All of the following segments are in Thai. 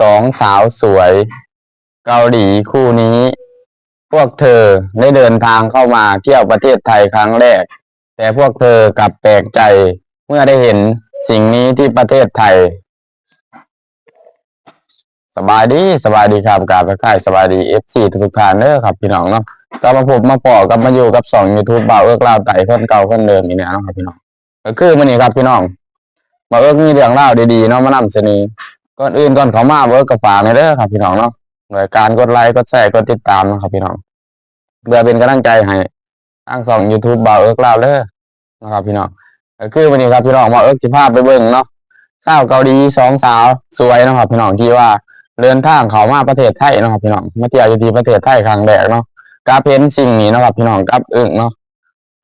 สองสาวสวย เกาหลีคู่นี้ พวกเธอได้เดินทางเข้ามาเที่ยวประเทศไทยครั้งแรก แต่พวกเธอกลับแปลกใจเมื่อได้เห็นสิ่งนี้ที่ประเทศไทย สบายดีสบายดีครับกราบทักทายสบายดีเอฟซีทุกท่านเด้อครับพี่น้องเนาะก็มาพบมาปอกับมาอยู่กับสองยูทูบเบาเอิกลาวไต่คนเก่าคนเดิมอีกแล้วเนาะครับพี่น้องก็คือมันนี่ครับพี่น้องเบาเอิกมีเรื่องเล่าดีๆเนาะมานำเสนอ ก่อนอื่นก่อนเขามาเบอิกกับฝากในอยเด้อครับพี่น้องเนาะโดยการกดไลค์กดแชร์กดติดตามนะครับพี่น้องเพื่อเป็นกำลังใจให้ทางสองยูทูบเบาเอิกลาวเด้อนะครับพี่น้องก็คือวันนี้ครับพี่น้องเบาเอิกสิพาไปเบิ่งเนาะสาวเกาหลีสองสาวสวยนะครับพี่น้องที่ว่าเดินทางเขามาประเทศไทยเนาะครับพี่น้องมาเที่ยวอยู่ที่ประเทศไทยครั้งแรกเนาะกาเพนสิ่งนี้นะครับพี่น้องกับอึ้งเนาะ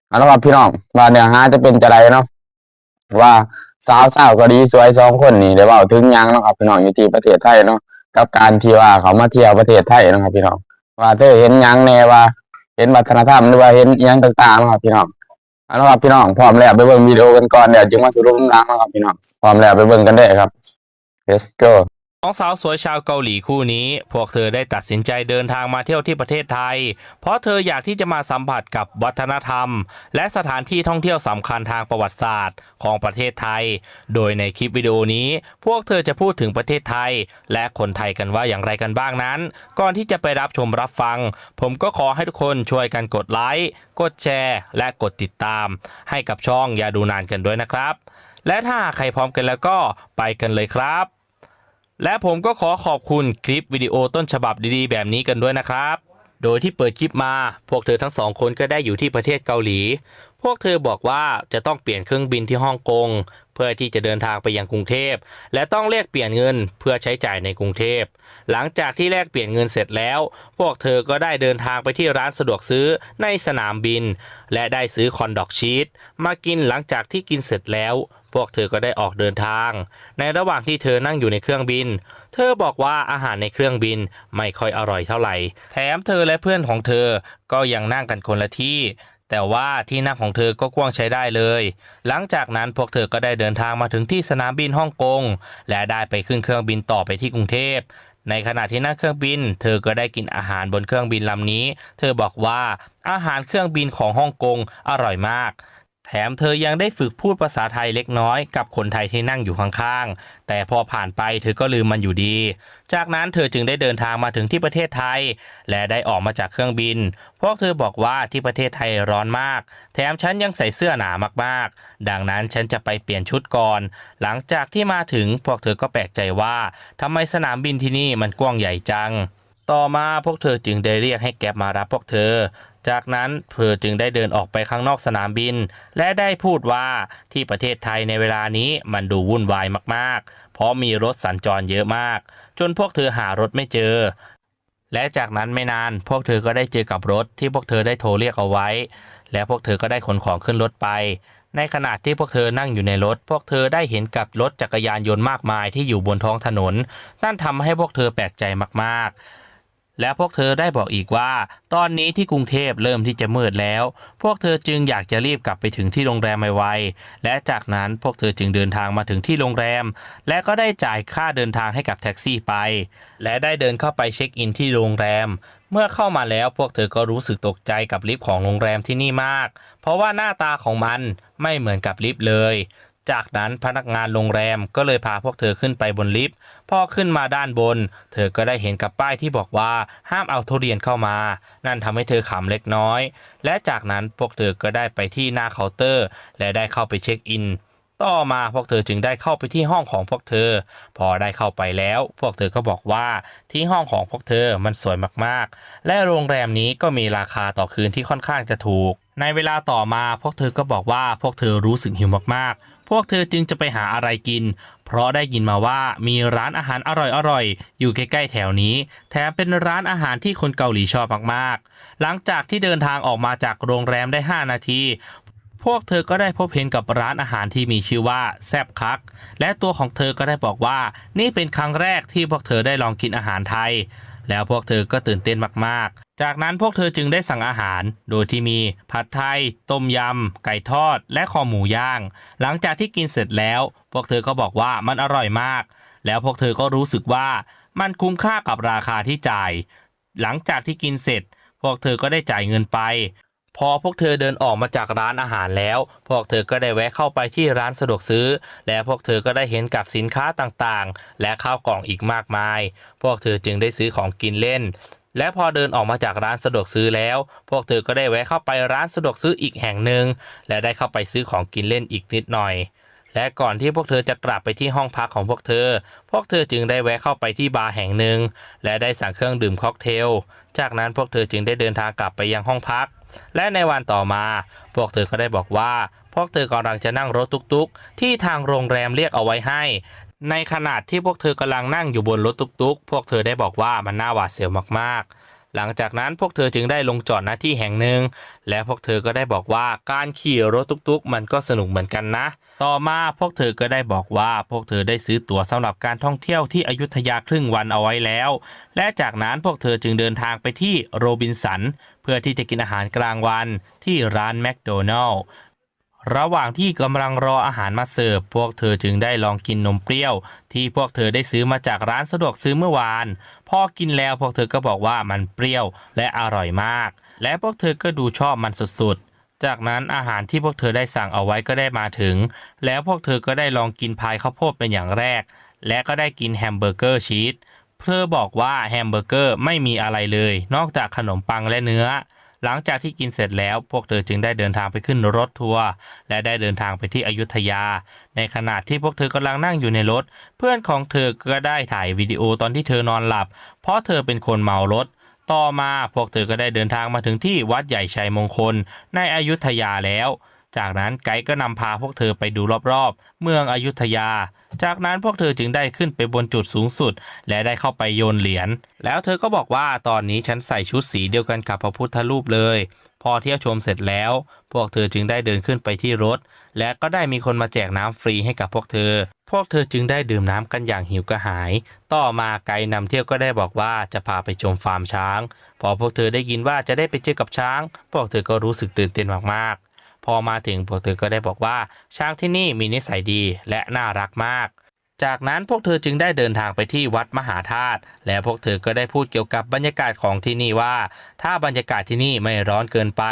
เอาละครับพี่น้องว่าเนื้อหาจะเป็นจะไรเนาะว่า สาวสาวก็ดีสวยสองคนนี่เดี๋ยวว่าถึงยังเนาะครับพี่น้องอยู่ที่ประเทศไทยเนาะกับการที่ว่าเขามาเที่ยวประเทศไทยเนาะครับพี่น้องว่าเธอเห็นยังแน่ว่า เห็นวัฒนธรรมหรือว่าเห็นยังต่างๆนะครับพี่น้องเอาละครับพี่น้องพร้อมแล้วไปเบิ่งวิดีโอกันก่อนเดี๋ยวจึงมาสรุปน้ำหนักเนะครับพี่น้องพร้อมแล้วไปเบิ่งกันได้ครับ let's go องสาวสวยชาวเกาหลีคู่นี้ พวกเธอได้ตัดสินใจเดินทางมาเที่ยวที่ประเทศไทย เพราะเธออยากที่จะมาสัมผัสกับวัฒนธรรม และสถานที่ท่องเที่ยวสำคัญทางประวัติศาสตร์ของประเทศไทย โดยในคลิปวิดีโอนี้ พวกเธอจะพูดถึงประเทศไทย และคนไทยกันว่าอย่างไรกันบ้างนั้น ก่อนที่จะไปรับชมรับฟัง ผมก็ขอให้ทุกคนช่วยกันกดไลค์กดแชร์ และกดติดตาม ให้กับช่องอย่าดูนานกันด้วยนะครับ และถ้าใครพร้อมกันแล้วก็ไปกันเลยครับ และผมก็ขอขอบคุณคลิปวิดีโอต้นฉบับดีๆ แบบนี้กันด้วยนะครับ โดยที่เปิดคลิปมา พวกเธอทั้งสองคนก็ได้อยู่ที่ประเทศเกาหลี พวกเธอบอกว่าจะต้องเปลี่ยนเครื่องบินที่ฮ่องกง เพื่อที่จะเดินทางไปยังกรุงเทพ และต้องแลกเปลี่ยนเงินเพื่อใช้จ่ายในกรุงเทพ หลังจากที่แลกเปลี่ยนเงินเสร็จแล้ว พวกเธอก็ได้เดินทางไปที่ร้านสะดวกซื้อในสนามบิน และได้ซื้อคอนดอกชีสมากินหลังจากที่กินเสร็จแล้ว พวกเธอก็ได้ออกเดินทาง ในระหว่างที่เธอนั่งอยู่ในเครื่องบิน เธอบอกว่าอาหารในเครื่องบินไม่ค่อยอร่อยเท่าไหร่ แถมเธอและเพื่อนของเธอก็ยังนั่งกันคนละที่ แต่ว่าที่นั่งของเธอก็กว้างใช้ได้เลย หลังจากนั้นพวกเธอก็ได้เดินทางมาถึงที่สนามบินฮ่องกง และได้ไปขึ้นเครื่องบินต่อไปที่กรุงเทพในขณะที่นั่งเครื่องบิน เธอก็ได้กินอาหารบนเครื่องบินลำนี้ เธอบอกว่าอาหารเครื่องบินของฮ่องกงอร่อยมาก แถมเธอยังได้ฝึกพูดภาษาไทยเล็กน้อยกับคนไทยที่นั่งอยู่ข้างๆ แต่พอผ่านไปเธอก็ลืมมันอยู่ดี จากนั้นเธอจึงได้เดินทางมาถึงที่ประเทศไทย และได้ออกมาจากเครื่องบิน พวกเธอบอกว่าที่ประเทศไทยร้อนมาก แถมฉันยังใส่เสื้อหนามากๆ ดังนั้นฉันจะไปเปลี่ยนชุดก่อน หลังจากที่มาถึงพวกเธอก็แปลกใจว่าทำไมสนามบินที่นี่มันกว้างใหญ่จัง ต่อมาพวกเธอจึงได้เรียกให้แก๊บมารับพวกเธอ จากนั้นเธอจึงได้เดินออกไปข้างนอกสนามบิน และได้พูดว่าที่ประเทศไทยในเวลานี้มันดูวุ่นวายมากๆ เพราะมีรถสัญจรเยอะมาก จนพวกเธอหารถไม่เจอ และจากนั้นไม่นาน พวกเธอก็ได้เจอกับรถที่พวกเธอได้โทรเรียกเอาไว้ และพวกเธอก็ได้ขนของขึ้นรถไป ในขณะที่พวกเธอนั่งอยู่ในรถ พวกเธอได้เห็นกับรถจักรยานยนต์มากมายที่อยู่บนท้องถนน นั่นทำให้พวกเธอแปลกใจมากๆ และพวกเธอได้บอกอีกว่า ตอนนี้ที่กรุงเทพเริ่มที่จะมืดแล้ว พวกเธอจึงอยากจะรีบกลับไปถึงที่โรงแรมไวๆและจากนั้นพวกเธอจึงเดินทางมาถึงที่โรงแรม และก็ได้จ่ายค่าเดินทางให้กับแท็กซี่ไป และได้เดินเข้าไปเช็คอินที่โรงแรม เมื่อเข้ามาแล้วพวกเธอก็รู้สึกตกใจกับลิฟต์ของโรงแรมที่นี่มาก เพราะว่าหน้าตาของมันไม่เหมือนกับลิฟต์เลย จากนั้นพนักงานโรงแรมก็เลยพาพวกเธอขึ้นไปบนลิฟต์ พอขึ้นมาด้านบน เธอก็ได้เห็นกับป้ายที่บอกว่าห้ามเอาทุเรียนเข้ามา นั่นทำให้เธอขำเล็กน้อย และจากนั้นพวกเธอก็ได้ไปที่หน้าเคาน์เตอร์ และได้เข้าไปเช็คอิน ต่อมาพวกเธอจึงได้เข้าไปที่ห้องของพวกเธอ พอได้เข้าไปแล้ว พวกเธอก็บอกว่าที่ห้องของพวกเธอมันสวยมากๆ และโรงแรมนี้ก็มีราคาต่อคืนที่ค่อนข้างจะถูก ในเวลาต่อมาพวกเธอก็บอกว่าพวกเธอรู้สึกหิวมากๆ พวกเธอจึงจะไปหาอะไรกิน เพราะได้ยินมาว่ามีร้านอาหารอร่อยๆ อยู่ใกล้ๆแถวนี้ แถมเป็นร้านอาหารที่คนเกาหลีชอบมากๆ หลังจากที่เดินทางออกมาจากโรงแรมได้ 5 นาที พวกเธอก็ได้พบเห็นกับร้านอาหารที่มีชื่อว่าแซบคัก และตัวของเธอก็ได้บอกว่า นี่เป็นครั้งแรกที่พวกเธอได้ลองกินอาหารไทย แล้วพวกเธอก็ตื่นเต้นมากๆ จากนั้นพวกเธอจึงได้สั่งอาหาร โดยที่มีผัดไทย ต้มยำ ไก่ทอด และคอหมูย่าง หลังจากที่กินเสร็จแล้ว พวกเธอก็บอกว่ามันอร่อยมาก แล้วพวกเธอก็รู้สึกว่ามันคุ้มค่ากับราคาที่จ่าย หลังจากที่กินเสร็จ พวกเธอก็ได้จ่ายเงินไป พอพวกเธอเดินออกมาจากร้านอาหารแล้ว พวกเธอก็ได้แวะเข้าไปที่ร้านสะดวกซื้อ และพวกเธอก็ได้เห็นกับสินค้าต่างๆ และข้าวกล่องอีกมากมาย พวกเธอจึงได้ซื้อของกินเล่น และพอเดินออกมาจากร้านสะดวกซื้อแล้ว พวกเธอก็ได้แวะเข้าไปร้านสะดวกซื้ออีกแห่งหนึ่ง และได้เข้าไปซื้อของกินเล่นอีกนิดหน่อย และก่อนที่พวกเธอจะกลับไปที่ห้องพักของพวกเธอ พวกเธอจึงได้แวะเข้าไปที่บาร์แห่งหนึ่ง และได้สั่งเครื่องดื่มค็อกเทล จากนั้นพวกเธอจึงได้เดินทางกลับไปยังห้องพัก และในวันต่อมา พวกเธอก็ได้บอกว่า พวกเธอกำลังจะนั่งรถตุกๆ ที่ทางโรงแรมเรียกเอาไว้ให้ ในขณะที่พวกเธอกำลังนั่งอยู่บนรถตุกๆ พวกเธอได้บอกว่ามันน่าหวาดเสียวมากๆ หลังจากนั้นพวกเธอจึงได้ลงจอดหน้าที่แห่งหนึ่ง และพวกเธอก็ได้บอกว่าการขี่รถตุกๆ มันก็สนุกเหมือนกันนะ ต่อมาพวกเธอก็ได้บอกว่าพวกเธอได้ซื้อตั๋วสำหรับการท่องเที่ยวที่อยุธยาครึ่งวันเอาไว้แล้ว และจากนั้นพวกเธอจึงเดินทางไปที่โรบินสัน เพื่อที่จะกินอาหารกลางวันที่ร้านแมคโดนัลล์ ระหว่างที่กำลังรออาหารมาเสิร์ฟ พวกเธอจึงได้ลองกินนมเปรี้ยว ที่พวกเธอได้ซื้อมาจากร้านสะดวกซื้อเมื่อวาน พอกินแล้วพวกเธอก็บอกว่ามันเปรี้ยวและอร่อยมาก และพวกเธอก็ดูชอบมันสุดๆ จากนั้นอาหารที่พวกเธอได้สั่งเอาไว้ก็ได้มาถึง แล้วพวกเธอก็ได้ลองกินพายข้าวโพดเป็นอย่างแรก และก็ได้กินแฮมเบอร์เกอร์ชีสเธอบอกว่าแฮมเบอร์เกอร์ไม่มีอะไรเลย นอกจากขนมปังและเนื้อ หลังจากที่กินเสร็จแล้วพวกเธอจึงได้เดินทางไปขึ้นรถทัวร์และได้เดินทางไปที่อยุธยา ในขณะที่พวกเธอกำลังนั่งอยู่ในรถ เพื่อนของเธอก็ได้ถ่ายวิดีโอตอนที่เธอนอนหลับ เพราะเธอเป็นคนเมารถต่อมาพวกเธอก็ได้เดินทางมาถึงที่วัดใหญ่ชัยมงคลในอยุธยาแล้ว จากนั้นไกด์ก็นำพาพวกเธอไปดูรอบๆ เมืองอยุธยา จากนั้นพวกเธอจึงได้ขึ้นไปบนจุดสูงสุด และได้เข้าไปโยนเหรียญ แล้วเธอก็บอกว่าตอนนี้ฉันใส่ชุดสีเดียวกันกับพระพุทธรูปเลย พอเที่ยวชมเสร็จแล้ว พวกเธอจึงได้เดินขึ้นไปที่รถ และก็ได้มีคนมาแจกน้ำฟรีให้กับพวกเธอ พวกเธอจึงได้ดื่มน้ำกันอย่างหิวกระหาย ต่อมาไกด์นำเที่ยวก็ได้บอกว่าจะพาไปชมฟาร์มช้าง พอพวกเธอได้ยินว่าจะได้ไปเจอกับช้าง พวกเธอก็รู้สึกตื่นเต้นมากๆ พอมาถึงพวกเธอก็ได้บอกว่า ช้างที่นี่มีนิสัยดีและน่ารักมาก จากนั้นพวกเธอจึงได้เดินทางไปที่วัดมหาธาตุและพวกเธอก็ได้พูดเกี่ยวกับบรรยากาศของที่นี่ว่า ถ้าบรรยากาศที่นี่ไม่ร้อนเกินไป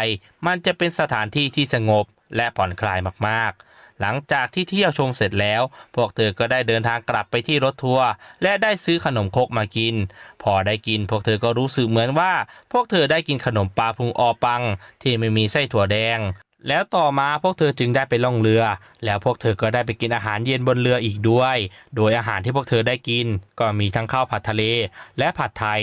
มันจะเป็นสถานที่ที่สงบและผ่อนคลายมากๆหลังจากที่เที่ยวชมเสร็จแล้ว พวกเธอก็ได้เดินทางกลับไปที่รถทัวร์และได้ซื้อขนมครกมากิน พอได้กิน พวกเธอก็รู้สึกเหมือนว่า พวกเธอได้กินขนมปลาพุงออปัง ที่ไม่มีไส้ถั่วแดง แล้วต่อมาพวกเธอจึงได้ไปล่องเรือ แล้วพวกเธอก็ได้ไปกินอาหารเย็นบนเรืออีกด้วย โดยอาหารที่พวกเธอได้กิน ก็มีทั้งข้าวผัดทะเล และผัดไทย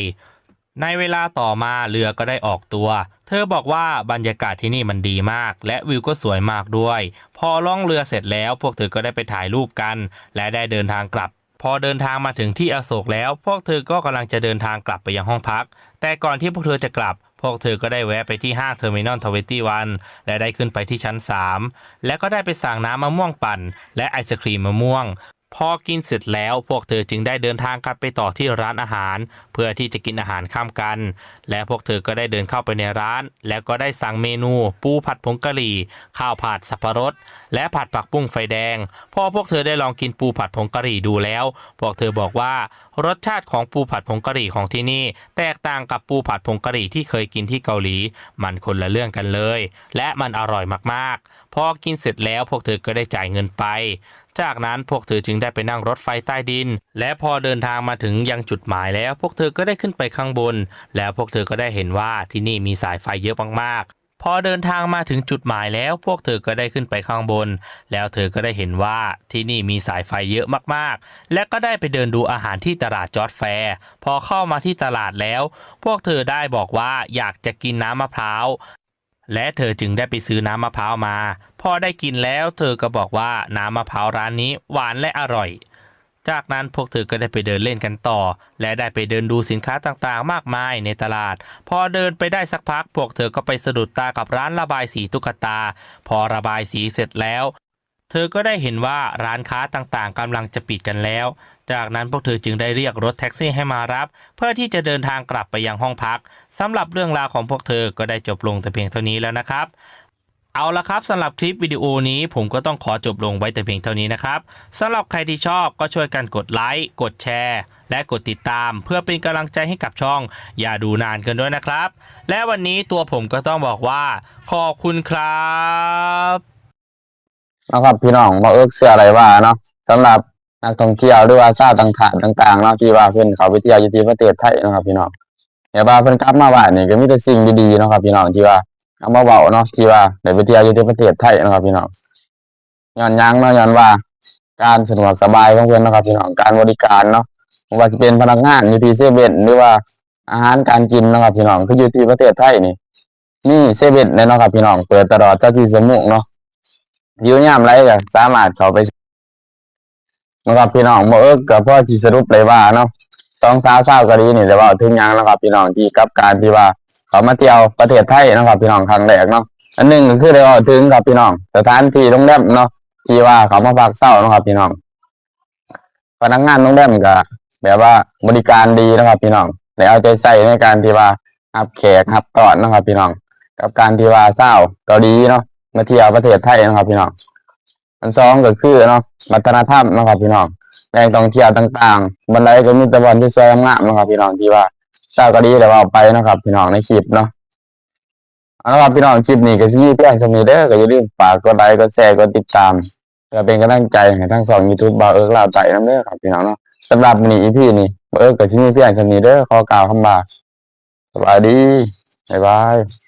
ในเวลาต่อมาเรือก็ได้ออกตัว เธอบอกว่าบรรยากาศที่นี่มันดีมาก และวิวก็สวยมากด้วย พอล่องเรือเสร็จแล้วพวกเธอก็ได้ไปถ่ายรูปกัน และได้เดินทางกลับ พอเดินทางมาถึงที่อโศกแล้ว พวกเธอก็กำลังจะเดินทางกลับไปยังห้องพัก แต่ก่อนที่พวกเธอจะกลับ พวกเธอก็ได้แวะไปที่ห้างเทอร์มินอลทเวตี้วันและได้ขึ้นไปที่ชั้น 3 และก็ได้ไปสั่งน้ำมะม่วงปั่น และไอศครีมมะม่วง พอกินเสร็จแล้วพวกเธอจึงได้เดินทางกลับไปต่อที่ร้านอาหาร เพื่อที่จะกินอาหารข้ามกัน และพวกเธอก็ได้เดินเข้าไปในร้าน แล้วก็ได้สั่งเมนู ปูผัดผงกะหรี่ ข้าวผัดสับปะรด และผัดผักบุ้งไฟแดง พอพวกเธอได้ลองกินปูผัดผงกะหรี่ดูแล้ว พวกเธอบอกว่ารสชาติของปูผัดผงกะหรี่ของที่นี่ แตกต่างกับปูผัดผงกะหรี่ที่เคยกินที่เกาหลี มันคนละเรื่องกันเลย และมันอร่อยมากๆ พอกินเสร็จแล้วพวกเธอก็ได้จ่ายเงินไป จากนั้นพวกเธอจึงได้ไปนั่งรถไฟใต้ดิน และพอเดินทางมาถึงยังจุดหมายแล้ว พวกเธอก็ได้ขึ้นไปข้างบน แล้วพวกเธอก็ได้เห็นว่าที่นี่มีสายไฟเยอะมากๆ พอเดินทางมาถึงจุดหมายแล้ว พวกเธอก็ได้ขึ้นไปข้างบน แล้วเธอก็ได้เห็นว่าที่นี่มีสายไฟเยอะมากๆ และก็ได้ไปเดินดูอาหารที่ตลาดจอร์ดแฟร์พอเข้ามาที่ตลาดแล้ว พวกเธอได้บอกว่าอยากจะกินน้ำมะพร้าว และเธอจึงได้ไปซื้อน้ำมะพร้าวมา พอได้กินแล้วเธอก็บอกว่าน้ำมะพร้าวร้านนี้หวานและอร่อย จากนั้นพวกเธอก็ได้ไปเดินเล่นกันต่อ และได้ไปเดินดูสินค้าต่างๆ มากมายในตลาด พอเดินไปได้สักพัก พวกเธอก็ไปสะดุดตากับร้านระบายสีตุ๊กตา พอระบายสีเสร็จแล้ว เธอก็ได้เห็นว่าร้านค้าต่างๆกำลังจะปิดกันแล้ว จากนั้นพวกเธอจึงได้เรียกรถแท็กซี่ให้มารับ เพื่อที่จะเดินทางกลับไปยังห้องพักสำหรับเรื่องราวของพวกเธอก็ได้จบลงแต่เพียงเท่านี้แล้วนะครับ เอาละครับสำหรับคลิปวิดีโอนี้ผมก็ต้องขอจบลงไว้แต่เพียงเท่านี้นะครับสำหรับใครที่ชอบก็ช่วยกันกดไลค์กดแชร์และกดติดตามเพื่อเป็นกำลังใจให้กับช่อง อย่าดูนานกันด้วยนะครับ และวันนี้ตัวผมก็ต้องบอกว่า ขอบคุณครับ นะครับพี่น้องบ่เอิกเสื้ออะไรว่าเนาะสำหรับ นักท่องเที่ยวหรือว่าชาวต่างๆต่างๆเนาะที่ว่าเพิ่นเขาไปเที่ยวอยู่ที่ประเทศไทยเนาะครับพี่น้องเดี๋ยวว่าเพิ่นกลับมาบ้านนี่ก็มีแต่สิ่งดีๆเนาะครับพี่น้องที่ว่าเอามาเว้าเนาะที่ว่าได้ไปเที่ยวอยู่ที่ประเทศไทยเนาะครับพี่น้องย้อนยังเนาะย้อนว่า การสะดวกสบายของเพิ่นเนาะครับพี่น้องการบริการเนาะไม่ว่าจะเป็นพนักงานอยู่ที่เซเว่นหรือว่าอาหารการกินเนาะครับพี่น้องคืออยู่ที่ประเทศไทยนี่นี่เซเว่นเนาะครับพี่น้องเปิดตลอด24ชั่วโมงเนาะยิ้วยามไรก็สามารถเข้าไป นะครับพี่น้องบ่เอิกกับพ่อที่สรุปเลยว่าเนาะสองสาวสาวกะลีนี่แต่ว่าถึงยังนะครับ พี่น้องที่กับการที่ว่า เขามาเที่ยวประเทศไทยนะครับ พี่น้องครั้งแรกเนาะอันหนึ่งก็คือได้ว่าถึงครับพี่น้องสถานที่โรงแรมเนาะที่ว่าเขามาพักเศร้านะครับ พี่น้องพนักงานโรงแรมก็แบบว่าบริการดีนะครับ พี่น้องได้เอาใจใส่ในการที่ว่ารับแขกรับตอนนะครับ พี่น้อง กับการที่ว่าเศร้าเกาหลีเนาะมาเที่ยวประเทศไทยนะครับ พี่น้อง อันสองก็คือเนาะวัฒนธรรมนะครับพี่น้องแหล่งท่องเที่ยวต่างๆบันไดก็มีตะวันที่สวยงามนะครับพี่น้องที่ว่าชากาหลีแต่ว่าเอาไปนะครับ พี่น้องในคลิปเนาะเอาละครับพี่น้องคลิปนี้ก็สิมีเพียงสมีเด้อก็อย่าลืมฝากกดไลค์กดแชร์กดติดตามเพื่อเป็นกำลังใจให้ทั้งสอง YouTube บ่าวเอิร์กลาวไต่น้ำเด้อครับพี่น้องเนาะสำหรับมื้อนี้ EP นี้บ่าวเอิร์กก็สิมีเพียงสมีเด้อขอกล่าวคำว่าสวัสดีบ๊ายบาย